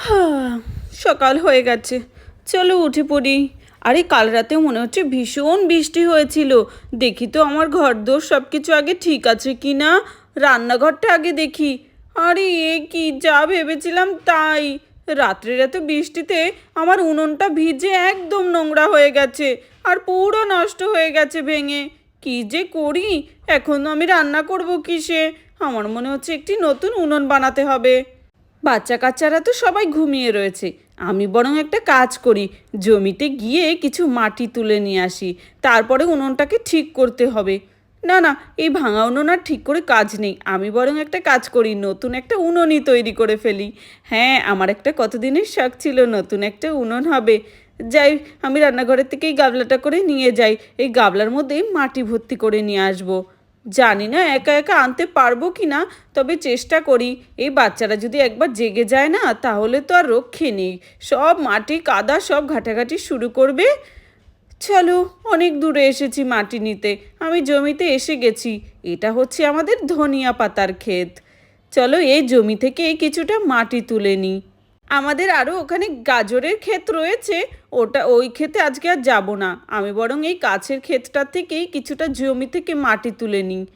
সকাল হয়ে গেছে। চলো উঠে পড়ি। আরে, কাল রাতে মনে হচ্ছে ভীষণ বৃষ্টি হয়েছিল। দেখি তো আমার ঘর দোর সব কিছু আগে ঠিক আছে কি না রান্নাঘরটা আগে দেখি। আরে, এ কি যা ভেবেছিলাম তাই। রাত্রে রাতে বৃষ্টিতে আমার উনুনটা ভিজে একদম নোংরা হয়ে গেছে আর পুরো নষ্ট হয়ে গেছে ভেঙে। কি যে করি? এখন আমি রান্না করব কিসে? আমার মনে হচ্ছে একটি নতুন উনুন বানাতে হবে। বাচ্চা কাচ্চারা তো সবাই ঘুমিয়ে রয়েছে। আমি বরং একটা কাজ করি, জমিতে গিয়ে কিছু মাটি তুলে নিয়ে আসি, তারপরে উনুনটাকে ঠিক করতে হবে। না না, এই ভাঙা উনুন আর ঠিক করে কাজ নেই, আমি বরং একটা কাজ করি, নতুন একটা উনুনই তৈরি করে ফেলি। হ্যাঁ আমার একটা কতদিনের শখ ছিল, নতুন একটা উনুন হবে। যাই, আমি রান্নাঘরের থেকে এই গাবলাটা করে নিয়ে যাই, এই গাবলার মধ্যে মাটি ভর্তি করে নিয়ে আসব। জানি না, একা একা আনতে পারব কি না, তবে চেষ্টা করি। এই বাচ্চারা যদি একবার জেগে যায় না, তাহলে তো আর রক্ষে নেই। সব মাটি কাদা, সব ঘাটাঘাটি শুরু করবে? চলো, অনেক দূরে এসেছি মাটি নিতে। আমি জমিতে এসে গেছি। এটা হচ্ছে আমাদের ধনিয়া পাতার ক্ষেত। চলো, এই জমি থেকে এই কিছুটা মাটি তুলে নিই। আমাদের আরও ওখানে গাজরের ক্ষেত রয়েছে, ওটা, ওই ক্ষেতে আজকে আর যাব না। আমি বরং এই কাছের ক্ষেতটার থেকেই কিছুটা জমি থেকে মাটি তুলে নিই।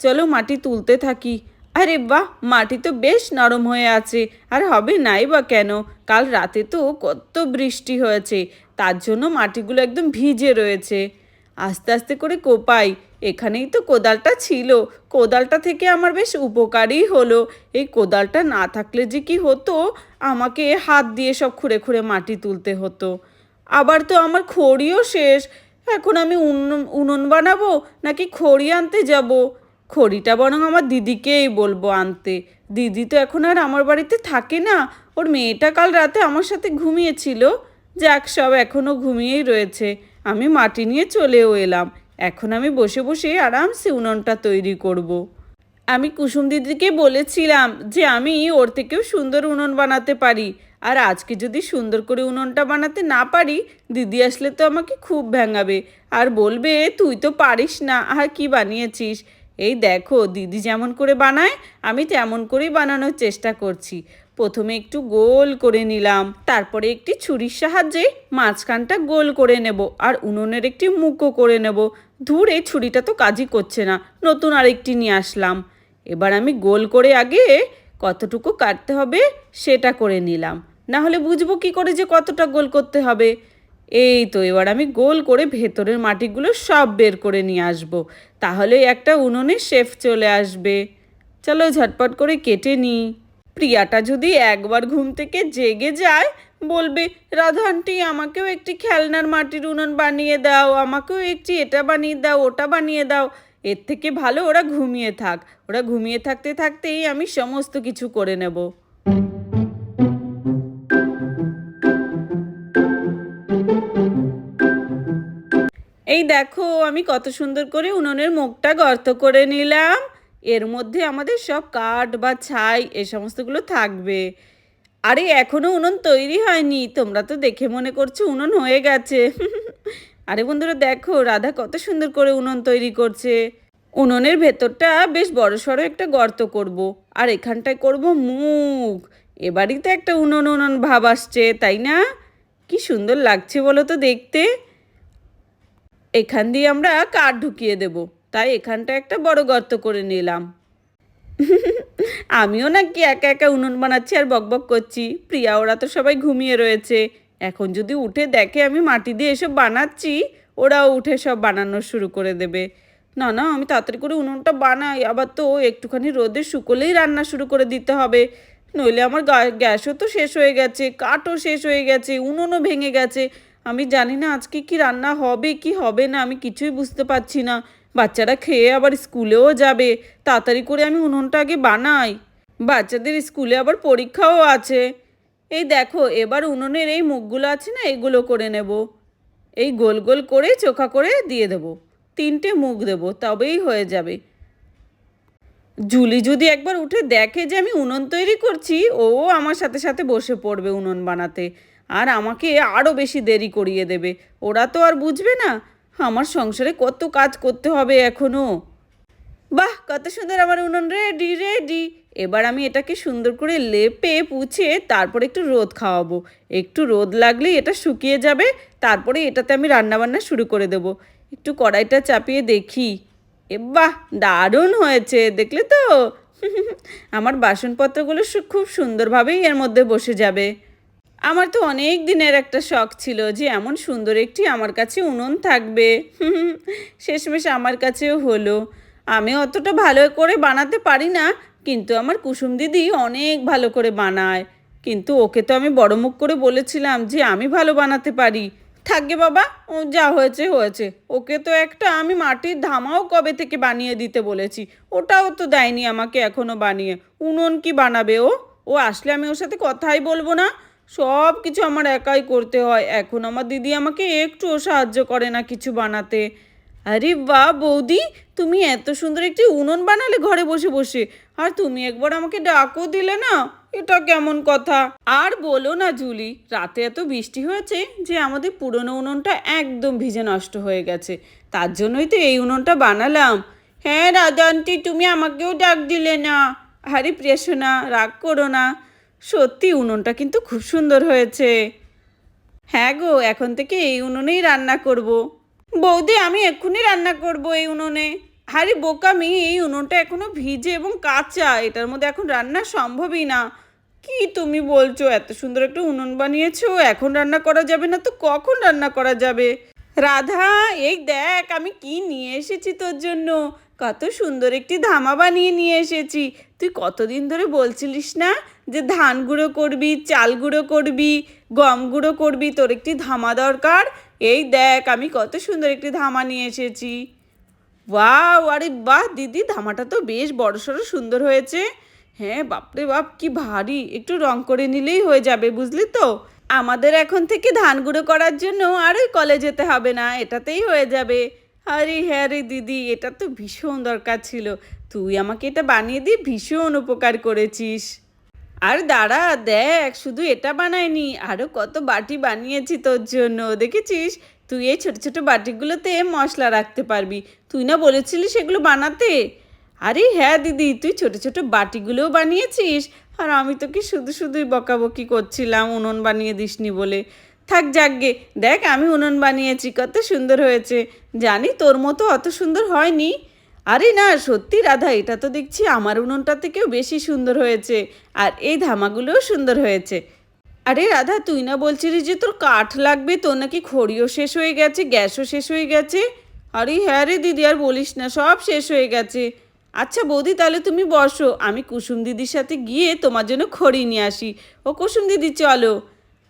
চলো মাটি তুলতে থাকি। আরে বাহ, মাটি তো বেশ নরম হয়ে আছে। আর হবে নাই বা কেন? কাল রাতে তো কত বৃষ্টি হয়েছে। তার জন্য মাটিগুলো একদম ভিজে রয়েছে। আস্তে আস্তে করে কোপাই। এখানেই তো কোদালটা ছিল। কোদালটা থেকে আমার বেশ উপকারই হলো। এই কোদালটা না থাকলে যে কি হতো? আমাকে হাত দিয়ে সব খুঁড়ে খুঁড়ে মাটি তুলতে হতো। আবার তো আমার খড়িও শেষ। এখন আমি উনুন উনুন বানাবো নাকি খড়ি আনতে যাব? খড়িটা বরং আমার দিদিকেই বলব আনতে। দিদি তো এখন আর আমার বাড়িতে থাকে না। ওর মেয়েটা কাল রাতে আমার সাথে ঘুমিয়েছিল। যাক, সব এখনও ঘুমিয়েই রয়েছে। আমি মাটি নিয়ে চলেও এলাম। এখন আমি বসে বসে আরামসে উনুনটা তৈরি করব। আমি কুসুম দিদিকে বলেছিলাম যে আমি ওর থেকেও সুন্দর উনুন বানাতে পারি। আর আজকে যদি সুন্দর করে উনুনটা বানাতে না পারি, দিদি আসলে তো আমাকে খুব ভেঙাবে। আর বলবে, তুই তো পারিস না, আর কি বানিয়েছিস? এই দেখো, দিদি যেমন করে বানায়, আমি তেমন করেই বানানোর চেষ্টা করছি। প্রথমে একটু গোল করে নিলাম, তারপরে একটি ছুরির সাহায্যে মাঝখানটা গোল করে নেব আর উনুনের একটি মুখো করে নেব। ধুর এই ছুরিটা তো কাজই করছে না, নতুন আরেকটি নিয়ে আসলাম। এবার আমি গোল করে আগে কতটুকু কাটতে হবে সেটা করে নিলাম। না হলে বুঝব কি করে যে কতটা গোল করতে হবে। এই তো, এবার আমি গোল করে ভেতরের মাটিগুলো সব বের করে নিয়ে আসব। তাহলে একটা উনুনে শেফ চলে আসবে। চলো ঝটপট করে কেটে নিই। প্রিয়াটা যদি একবার ঘুম থেকে জেগে যায়, বলবে রাধা আমাকেও একটি খেলনার মাটির উনুন বানিয়ে দাও, আমাকেও একটি এটা বানিয়ে দাও, ওটা বানিয়ে দাও। এর থেকে ভালো ওরা ঘুমিয়ে থাক। ওরা ঘুমিয়ে থাকতে থাকতেই আমি সমস্ত কিছু করে নেব। এই দেখো, আমি কত সুন্দর করে উনুনের মুখটা গর্ত করে নিলাম। এর মধ্যে আমাদের সব কাঠ বা ছাই, এ সমস্তগুলো থাকবে। আরে এখনও উনুন তৈরি হয়নি। তোমরা তো দেখে মনে করছ উনুন হয়ে গেছে। আরে বন্ধুরা, দেখো, রাধা কত সুন্দর করে উনুন তৈরি করছে। উনুনের ভেতরটা বেশ বড় সড়ো একটা গর্ত করব। আর এখানটায় করব মুখ এবারই তো একটা উনুন উনুন ভাব আসছে, তাই না? কি সুন্দর লাগছে বলো তো দেখতে। এখান দিয়ে আমরা কাঠ ঢুকিয়ে দেব। তাই এখানটা একটা বড় গর্ত করে নিলাম। আমিও নাকি একা একা উনুন বানাচ্ছি আর বকবক করছি। প্রিয়া, ওরা তো সবাই ঘুমিয়ে রয়েছে। এখন যদি উঠে দেখে আমি মাটি দিয়ে এসব বানাচ্ছি, ওরাও উঠে সব বানানো শুরু করে দেবে। না না, আমি তাড়াতাড়ি করে উনুনটা বানাই। আবার তো একটুখানি রোদে শুকোলেই রান্না শুরু করে দিতে হবে। নইলে আমার গ্যাসও তো শেষ হয়ে গেছে, কাঠও শেষ হয়ে গেছে, উনুনও ভেঙে গেছে। আমি জানি না আজকে কি রান্না হবে, কি হবে না, আমি কিছুই বুঝতে পারছি না। বাচ্চারা খেয়ে আবার স্কুলেও যাবে। তাড়াতাড়ি করে আমি উনুনটা আগে বানাই। বাচ্চাদের স্কুলে আবার পরীক্ষাও আছে। এই দেখো, এবার উনুনের এই মুখগুলো আছে না, এগুলো করে নেব। এই গোল গোল করে চোখা করে দিয়ে দেব। তিনটে মুখ দেব, তবেই হয়ে যাবে। জুলি যদি একবার উঠে দেখে যে আমি উনুন তৈরি করছি, ও আমার সাথে সাথে বসে পড়বে উনুন বানাতে। আর আমাকে আরও বেশি দেরি করিয়ে দেবে। ওরা তো আর বুঝবে না আমার সংসারে কত কাজ করতে হবে এখনও বাহ, কত সুন্দর আমার উনুন রেডি রেডি। এবার আমি এটাকে সুন্দর করে লেপে, পুছে তারপর একটু রোদ খাওয়াবো। একটু রোদ লাগলেই এটা শুকিয়ে যাবে, তারপরে এটাতে আমি রান্নাবান্না শুরু করে দেবো। একটু কড়াইটা চাপিয়ে দেখি। এ বাহ, দারুণ হয়েছে, দেখলে তো? আমার বাসনপত্রগুলো খুব সুন্দরভাবেই এর মধ্যে বসে যাবে। আমার তো অনেক দিনের একটা শখ ছিল যে এমন সুন্দর একটি আমার কাছে উনুন থাকবে। শেষমেশ আমার কাছেও হলো। আমি অতটা ভালো করে বানাতে পারি না, কিন্তু আমার কুসুম দিদি অনেক ভালো করে বানায়। কিন্তু ওকে তো আমি বড় মুখ করে বলেছিলাম যে আমি ভালো বানাতে পারি। থাকবে বাবা, ও যা হয়েছে হয়েছে। ওকে তো একটা আমি মাটির ধামাও কবে থেকে বানিয়ে দিতে বলেছি? ওটাও তো দেয়নি আমাকে এখনও বানিয়ে। উনুন কি বানাবে ও? ও আসলে আমি ওর সাথে কথাই বলব না। সব কিছু আমার একাই করতে হয়। এখন আমার দিদি আমাকে একটুও সাহায্য করে না কিছু বানাতে। আরে বা বৌদি, তুমি এত সুন্দর একটি উনুন বানালে ঘরে বসে বসে। আর তুমি একবার আমাকে ডাকও দিলে না, এটা কেমন কথা? আর বলো না জুলি, রাতে এত বৃষ্টি হয়েছে যে আমাদের পুরনো উনুনটা একদম ভিজে নষ্ট হয়ে গেছে। তার জন্যই তো এই উনুনটা বানালাম। হ্যাঁ রাধা আন্টি তুমি আমাকেও ডাক দিলে না। আরে প্রিয়সোনা, রাগ করো না। সত্যি উনুনটা কিন্তু খুব সুন্দর হয়েছে। হ্যাঁ গো, এখন থেকে এই উনুনেই রান্না করব। বৌদি, আমি এক্ষুনি রান্না করব এই উনুনে। হারি বোকামি এই উনুনটা এখনও ভিজে এবং কাঁচা, এটার মধ্যে এখন রান্না সম্ভবই না। কি তুমি বলছো, এত সুন্দর একটা উনুন বানিয়েছো, এখন রান্না করা যাবে না তো কখন রান্না করা যাবে? রাধা, এই দেখ, আমি কি নিয়ে এসেছি তোর জন্য। কত সুন্দর একটি ধামা বানিয়ে নিয়ে এসেছি। তুই কতদিন ধরে বলছিলিস না যে ধান গুঁড়ো করবি, চাল গুঁড়ো করবি, গম গুঁড়ো করবি, তোর একটি ধামা দরকার? এই দেখ, আমি কত সুন্দর একটি ধামা নিয়ে এসেছি। ওয়াও, আরে বাহ, দিদি, ধামাটা তো বেশ বড়সড় সুন্দর হয়েছে। হ্যাঁ বাপরে বাপ, কি ভারী, একটু রং করে নিলেই হয়ে যাবে, বুঝলি তো? আমাদের এখন থেকে ধান গুঁড়ো করার জন্য আর ওই কলে যেতে হবে না, এটাতেই হয়ে যাবে। আরে হ্যাঁ রে দিদি, এটা তো ভীষণ দরকার ছিল। তুই আমাকে এটা বানিয়ে দিয়ে ভীষণ উপকার করেছিস। আর দাঁড়া, দেখ, শুধু এটা বানাইনি আরও কত বাটি বানিয়েছি তোর জন্য। দেখেছিস? তুই এই ছোটো ছোটো বাটিগুলোতে মশলা রাখতে পারবি। তুই না বলেছিলি সেগুলো বানাতে? আরে হ্যাঁ দিদি, তুই ছোট ছোট বাটিগুলোও বানিয়েছিস। আর আমি তোকে শুধু শুধুই বকাবকি করছিলাম, উনুন বানিয়ে দিসনি বলে। থাক যাকগে। দেখ, আমি উনুন বানিয়েছি, কত সুন্দর হয়েছে। জানি তোর মতো অত সুন্দর হয়নি। আরে না, সত্যি রাধা, এটা তো দেখছি আমার উনুনটা থেকেও বেশি সুন্দর হয়েছে। আর এই ধামাগুলোও সুন্দর হয়েছে। আরে রাধা, তুই না বলছিলি যে তোর কাঠ লাগবে, তোর নাকি খড়িও শেষ হয়ে গেছে, গ্যাসও শেষ হয়ে গেছে। আরে হ্যাঁ রে দিদি, আর বলিস না, সব শেষ হয়ে গেছে। আচ্ছা বৌদি, তাহলে তুমি বসো, আমি কুসুম দিদির সাথে গিয়ে তোমার জন্য খড়ি নিয়ে আসি। ও কুসুম দিদি, চলো।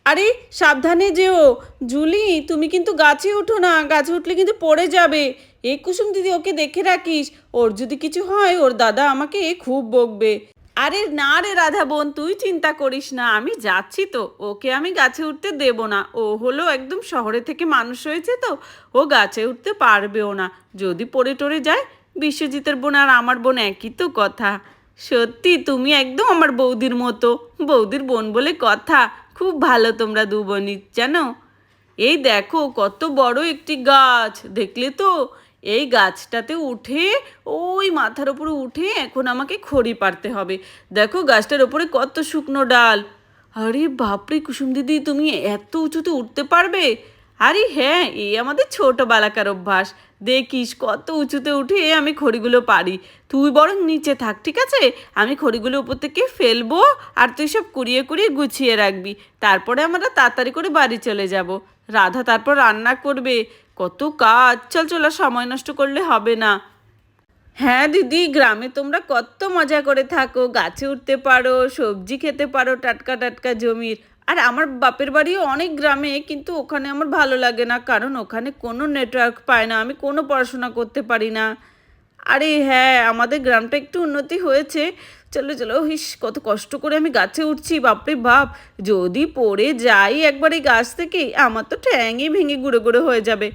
আরে সাবধানে যেও। জুলি, তুমি কিন্তু গাছে ওঠো না, গাছে উঠলে কিন্তু পড়ে যাবে। এই কুসুম দিদি, ওকে দেখে রাখিস। ওর যদি কিছু হয়, ওর দাদা আমাকে খুব বকবে। আরে না রে রাধা বোন, তুই চিন্তা করিস না, আমি যাচ্ছি তো। ওকে আমি গাছে উঠতে দেব না। ও হলো একদম শহরে থেকে মানুষ হয়েছে তো। ও গাছে উঠতে পারবেও না। যদি পড়ে টরে যায়, বিশ্বজিতের বোন আর আমার বোন একই তো কথা। সত্যি, তুমি একদম আমার বৌদির মতো। বৌদির বোন বলে কথা। খুব ভালো তোমরা দু বোনই জানো? এই দেখো কত বড় একটি গাছ। দেখলে তো? এই গাছটাতে উঠে, ওই মাথার ওপরে উঠে এখন আমাকে খড়ি পারতে হবে। দেখো গাছটার ওপরে কত শুকনো ডাল। আরে বাপরে কুসুম দিদি, তুমি এত উঁচুতে উঠতে পারবে? আরে হ্যাঁ এই আমাদের ছোটোবেলাকার অভ্যাস। দেখিস কত উঁচুতে উঠে আমি খড়িগুলো পারি তুই বরং নিচে থাক, ঠিক আছে? আমি খড়িগুলো উপর থেকে ফেলব আর তুই সব কুড়িয়ে কুড়িয়ে গুছিয়ে রাখবি। তারপরে আমরা তাড়াতাড়ি করে বাড়ি চলে যাব। রাধা তারপর রান্না করবে। কত কাজ! চল চল সময় নষ্ট করলে হবে না। হ্যাঁ দিদি, গ্রামে তোমরা কত মজা করে থাকো। গাছে উঠতে পারো, সবজি খেতে পারো, টাটকা টাটকা জমির। আর আমার বাপের বাড়িও অনেক গ্রামে, কিন্তু ওখানে আমার ভালো লাগে না, কারণ ওখানে কোনো নেটওয়ার্ক পায় না, আমি কোনো পড়াশোনা করতে পারি না। আরে হ্যাঁ আমাদের গ্রামটা একটু উন্নতি হয়েছে। চলো চলো, হিস, কত কষ্ট করে আমি গাছে উঠছি, বাপরে বাপ। যদি পড়ে যাই একবার এই গাছ থেকে, আমার তো ঠ্যাঙই ভেঙে গুঁড়ো গুঁড়ো হয়ে যাবে।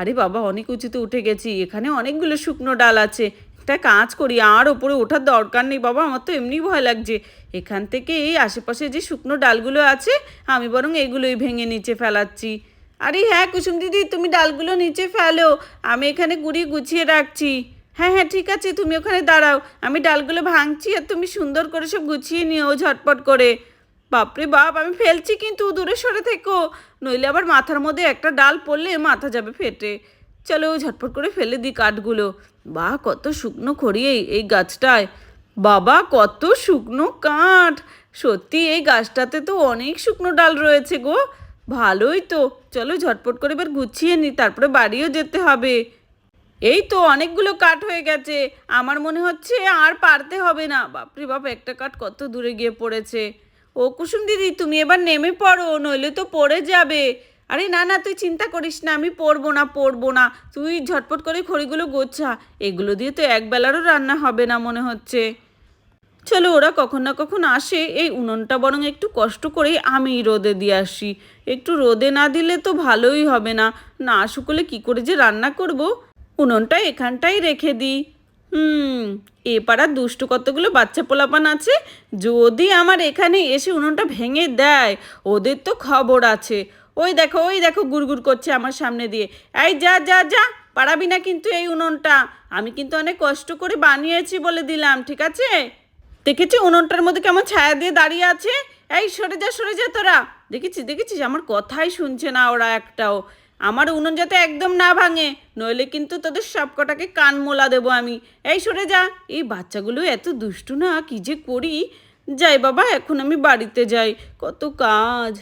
আরে বাবা, অনেক উঁচুতে উঠে গেছি, এখানে অনেকগুলো শুকনো ডাল আছে একটা কাজ করি, আর ওপরে ওঠার দরকার নেই। বাবা, আমার তো এমনি ভয় লাগছে। এখান থেকে এই আশেপাশে যে শুকনো ডালগুলো আছে, আমি বরং এগুলোই ভেঙে নিচে ফেলাচ্ছি। আরে হ্যাঁ কুসুম দিদি, তুমি ডালগুলো নিচে ফেলো। আমি এখানে গুড়িয়ে গুছিয়ে রাখছি। হ্যাঁ হ্যাঁ ঠিক আছে, তুমি ওখানে দাঁড়াও। আমি ডালগুলো ভাঙছি আর তুমি সুন্দর করে সব গুছিয়ে নিও ঝটপট করে। বাপরে বাপ, আমি ফেলছি কিন্তু, দূরে সরে থেকো। নইলে আবার মাথার মধ্যে একটা ডাল পড়লে মাথা যাবে ফেটে। চলো ঝটপট করে ফেলে দিই কাঠগুলো। বাহ কত শুকনো খড়ি এই গাছটায়। বাবা, কত শুকনো কাঠ। সত্যি, এই গাছটাতে তো অনেক শুকনো ডাল রয়েছে গো। ভালোই তো। চলো ঝটপট করে এবার গুছিয়ে নিই, তারপরে বাড়িও যেতে হবে। এই তো অনেকগুলো কাঠ হয়ে গেছে। আমার মনে হচ্ছে আর পারতে হবে না। বাপরে বাপ, একটা কাঠ কত দূরে গিয়ে পড়েছে। ও কুসুম দিদি, তুমি এবার নেমে পড়ো, নইলে তো পড়ে যাবে। আরে না না, তুই চিন্তা করিস না, আমি পড়ব না পড়ব না। তুই ঝটপট করে খড়িগুলো গোছা। এগুলো দিয়ে তো একবেলারও রান্না হবে না মনে হচ্ছে। চলো, ওরা কখন না কখন আসে, এই উনুনটা বরং একটু কষ্ট করেই আমি রোদে দিয়ে আসি। একটু রোদে না দিলে তো ভালোই হবে না। না শুকলে কি করে যে রান্না করব? উনুনটা এখানটাই রেখে দিই। হুম, এ পাড়ার দুষ্টু কতগুলো বাচ্চা পোলাপান আছে? যদি আমার এখানে এসে উনুনটা ভেঙে দেয়, ওদের তো খবর আছে। ওই দেখো ওই দেখো গুড়গুড় করছে আমার সামনে দিয়ে। এই যা যা যা, পারাবি না কিন্তু এই উনুনটা। আমি কিন্তু অনেক কষ্ট করে বানিয়েছি বলে দিলাম, ঠিক আছে? দেখেছি উনুনটার মধ্যে কেমন ছায়া দিয়ে দাঁড়িয়ে আছে। এই সরে যা সরে যা তোরা। দেখেছিস দেখেছিস আমার কথাই শুনছে না ওরা একটাও। আমার উনুন যাতে একদম না ভাঙে, নইলে কিন্তু তোদের সবকটাকে কান মোলা দেবো আমি। এই সরে যা। এই বাচ্চাগুলো এত দুষ্টু না, কি যে করি? যাই বাবা, এখন আমি বাড়িতে যাই। কত কাজ।